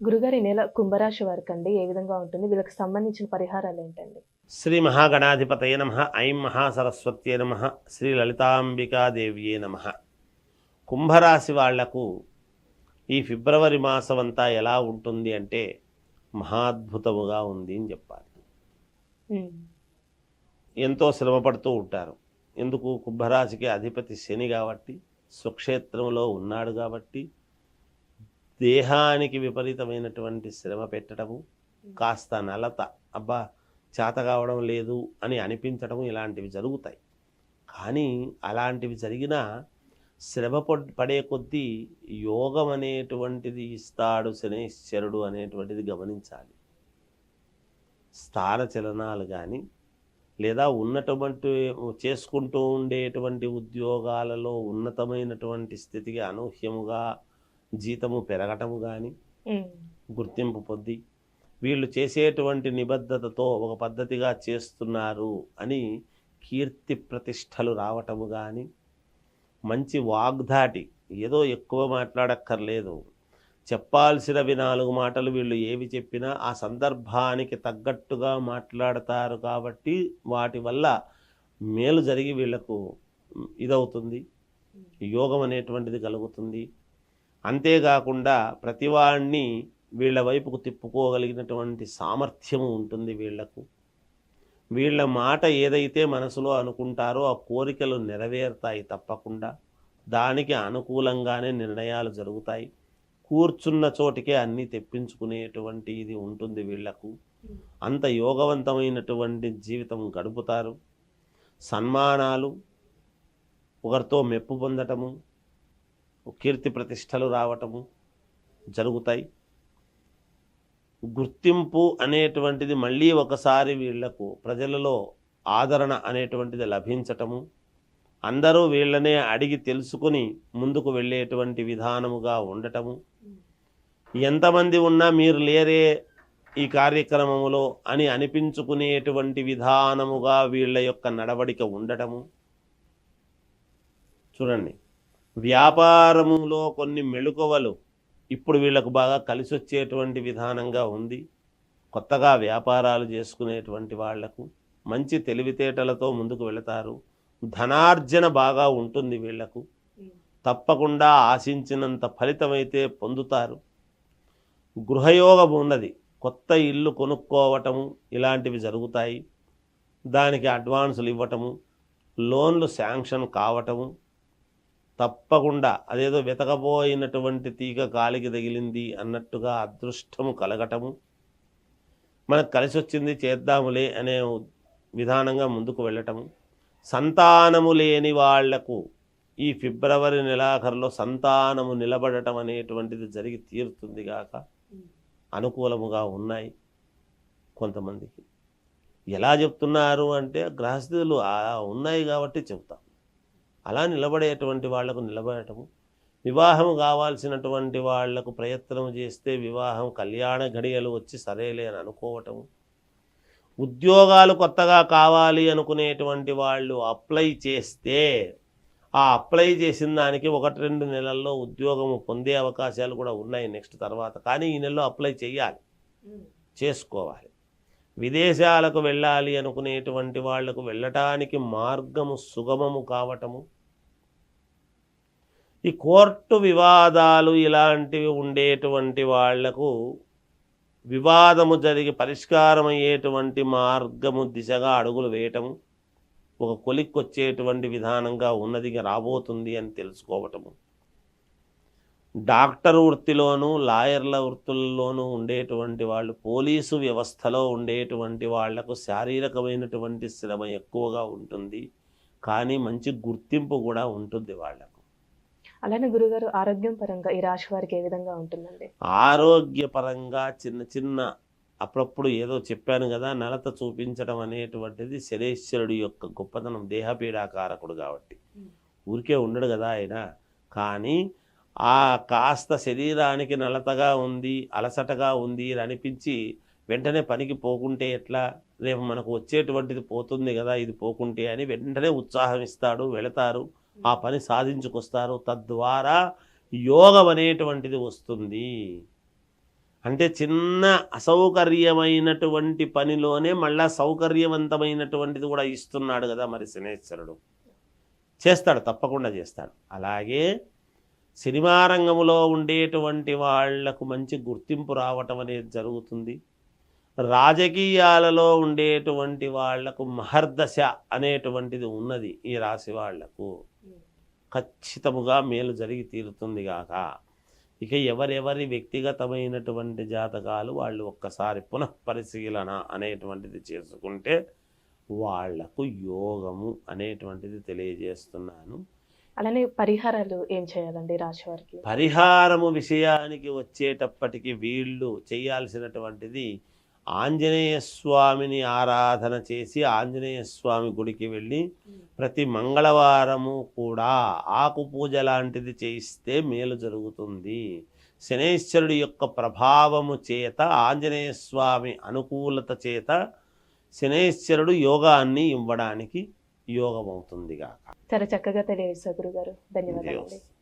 గురుగారు నెల కుంభరాశి వారికి అండి ఏ విధంగా ఉంటుంది? వీళ్ళకి సంబంధించిన పరిహారాలు ఏంటండి శ్రీ మహాగణాధిపతయ నమ ఐం మహాసరస్వత్యే నమ శ్రీ లలితాంబికాదేవ్యే నమ. కుంభరాశి వాళ్ళకు ఈ ఫిబ్రవరి మాసం అంతా ఎలా ఉంటుంది అంటే మహాద్భుతముగా ఉంది అని చెప్పాలి. ఎంతో శ్రమపడుతూ ఉంటారు. ఎందుకు? కుంభరాశికి అధిపతి శని కాబట్టి స్వక్షేత్రంలో ఉన్నాడు కాబట్టి దేహానికి విపరీతమైనటువంటి శ్రమ పెట్టడము కాస్త నలత అబ్బా చేత కావడం లేదు అని అనిపించడం ఇలాంటివి జరుగుతాయి. కానీ అలాంటివి జరిగినా శ్రమ పడే కొద్దీ యోగం అనేటువంటిది ఇస్తాడు శనేశ్వరుడు అనేటువంటిది గమనించాలి. స్థాన చలనాలు కానీ లేదా ఉన్నటువంటి చేసుకుంటూ ఉండేటువంటి ఉద్యోగాలలో ఉన్నతమైనటువంటి స్థితికి అనూహ్యముగా జీతము పెరగటము కానీ గుర్తింపు పొంది వీళ్ళు చేసేటువంటి నిబద్ధతతో ఒక పద్ధతిగా చేస్తున్నారు అని కీర్తి ప్రతిష్టలు రావటము కానీ మంచి వాగ్దాటి ఏదో ఎక్కువ మాట్లాడక్కర్లేదు. చెప్పాల్సినవి నాలుగు మాటలు వీళ్ళు ఏవి చెప్పినా ఆ సందర్భానికి తగ్గట్టుగా మాట్లాడతారు కాబట్టి వాటి వల్ల మేలు జరిగి వీళ్ళకు ఇదవుతుంది. యోగం అనేటువంటిది కలుగుతుంది. అంతేకాకుండా ప్రతివాణ్ణి వీళ్ళ వైపుకు తిప్పుకోగలిగినటువంటి సామర్థ్యము ఉంటుంది వీళ్ళకు. వీళ్ళ మాట ఏదైతే మనసులో అనుకుంటారో ఆ కోరికలు నెరవేరుతాయి తప్పకుండా. దానికి అనుకూలంగానే నిర్ణయాలు జరుగుతాయి. కూర్చున్న చోటికే అన్నీ తెప్పించుకునేటువంటి ఇది ఉంటుంది వీళ్ళకు. అంత యోగవంతమైనటువంటి జీవితం గడుపుతారు. సన్మానాలు ఒకరితో మెప్పు పొందటము కీర్తి ప్రతిష్టలు రావటము జరుగుతాయి. గుర్తింపు అనేటువంటిది మళ్ళీ ఒకసారి వీళ్ళకు ప్రజలలో ఆదరణ అనేటువంటిది లభించటము అందరూ వీళ్ళనే అడిగి తెలుసుకుని ముందుకు వెళ్ళేటువంటి విధానముగా ఉండటము. ఎంతమంది ఉన్నా మీరు లేరే ఈ కార్యక్రమములో అని అనిపించుకునేటువంటి విధానముగా వీళ్ళ యొక్క నడవడిక ఉండటము. చూడండి. వ్యాపారములో కొన్ని మెళుకువలు ఇప్పుడు వీళ్ళకు బాగా కలిసి వచ్చేటువంటి విధానంగా ఉంది. కొత్తగా వ్యాపారాలు చేసుకునేటువంటి వాళ్ళకు మంచి తెలివితేటలతో ముందుకు వెళతారు. ధనార్జన బాగా ఉంటుంది వీళ్ళకు. తప్పకుండా ఆశించినంత ఫలితమైతే పొందుతారు. గృహయోగం ఉన్నది. కొత్త ఇల్లు కొనుక్కోవటము ఇలాంటివి జరుగుతాయి. దానికి అడ్వాన్సులు ఇవ్వటము లోన్లు శాంక్షన్ కావటము తప్పకుండా అదేదో వెతకపోయినటువంటి తీగ కాలికి తగిలింది అన్నట్టుగా అదృష్టము కలగటము. మనకు కలిసి వచ్చింది చేద్దాములే అనే విధానంగా ముందుకు వెళ్ళటము. సంతానము లేని వాళ్ళకు ఈ ఫిబ్రవరి నెలాఖరులో సంతానము నిలబడటం అనేటువంటిది జరిగి తీరుతుంది గాక అనుకూలముగా ఉన్నాయి కొంతమందికి. ఎలా చెప్తున్నారు అంటే గ్రహస్థితులు ఉన్నాయి కాబట్టి చెప్తాం అలా నిలబడేటువంటి వాళ్ళకు నిలబడటము. వివాహం కావాల్సినటువంటి వాళ్ళకు ప్రయత్నం చేస్తే వివాహం కళ్యాణ ఘడియలు వచ్చి సరేలే అని అనుకోవటము. ఉద్యోగాలు కొత్తగా కావాలి అనుకునేటువంటి వాళ్ళు అప్లై చేస్తే ఆ అప్లై చేసిన దానికి ఒకటి రెండు నెలల్లో ఉద్యోగము పొందే అవకాశాలు కూడా ఉన్నాయి నెక్స్ట్ తర్వాత. కానీ ఈ నెలలో అప్లై చేయాలి చేసుకోవాలి. విదేశాలకు వెళ్ళాలి అనుకునేటువంటి వాళ్ళకు వెళ్ళటానికి మార్గము సుగమము కావటము. ఈ కోర్టు వివాదాలు ఇలాంటివి ఉండేటువంటి వాళ్ళకు వివాదము జరిగి పరిష్కారం అయ్యేటువంటి మార్గము దిశగా అడుగులు వేయటము ఒక కొలిక్కొచ్చేటువంటి విధానంగా ఉన్నది రాబోతుంది అని తెలుసుకోవటము. డాక్టర్ వృత్తిలోనూ లాయర్ల వృత్తుల్లోనూ ఉండేటువంటి వాళ్ళు పోలీసు వ్యవస్థలో ఉండేటువంటి వాళ్ళకు శారీరకమైనటువంటి శ్రమ ఎక్కువగా ఉంటుంది. కానీ మంచి గుర్తింపు కూడా ఉంటుంది వాళ్ళకు అలానే గురుగారు ఆరోగ్యం పరంగా ఈ రాశి వారికి ఏ విధంగా ఉంటుందండి? ఆరోగ్యపరంగా చిన్న చిన్న అప్పుడప్పుడు ఏదో చెప్పాను కదా నలత చూపించడం అనేటువంటిది శనేశ్వరుడి యొక్క గొప్పతనం దేహపీడాకారకుడు కాబట్టి. ఊరికే ఉండడు కదా ఆయన. కానీ ఆ కాస్త శరీరానికి నలతగా ఉంది అలసటగా ఉంది అని అనిపించి వెంటనే పనికి పోకుంటే ఎట్లా? రేపు మనకు వచ్చేటువంటిది పోతుంది కదా ఇది పోకుంటే అని వెంటనే ఉత్సాహం ఇస్తాడు వెళతారు. ఆ పని సాధించుకొస్తారు. తద్వారా యోగం అనేటువంటిది వస్తుంది. అంటే చిన్న అసౌకర్యమైనటువంటి పనిలోనే మళ్ళా సౌకర్యవంతమైనటువంటిది కూడా ఇస్తున్నాడు కదా మరి శనేశ్వరుడు. చేస్తాడు తప్పకుండా చేస్తాడు. అలాగే సినిమా రంగంలో ఉండేటువంటి వాళ్ళకు మంచి గుర్తింపు రావటం అనేది జరుగుతుంది. రాజకీయాలలో ఉండేటువంటి వాళ్ళకు మహర్దశ అనేటువంటిది ఉన్నది ఈ రాశి వాళ్ళకు. ఖచ్చితముగా మేలు జరిగి తీరుతుంది గాక. ఇక ఎవరెవరి వ్యక్తిగతమైనటువంటి జాతకాలు వాళ్ళు ఒక్కసారి పునః పరిశీలన అనేటువంటిది చేసుకుంటే వాళ్ళకు యోగము అనేటువంటిది తెలియజేస్తున్నాను. అలానే పరిహారాలు ఏం చేయాలండి రాశి వారికి పరిహారము విషయానికి వచ్చేటప్పటికి వీళ్ళు చేయాల్సినటువంటిది ఆంజనేయ స్వామిని ఆరాధన చేసి ఆంజనేయ స్వామి గుడికి వెళ్ళి ప్రతి మంగళవారము కూడా ఆకు పూజ లాంటిది చేయిస్తే మేలు జరుగుతుంది. శనేశ్వరుడి యొక్క ప్రభావము చేత ఆంజనేయ స్వామి అనుకూలత చేత శనేశ్వరుడు యోగాన్ని ఇవ్వడానికి యోగమవుతుందిగా చాలా చక్కగా తెలియజేశారు గురుగారు. ధన్యవాదాలు.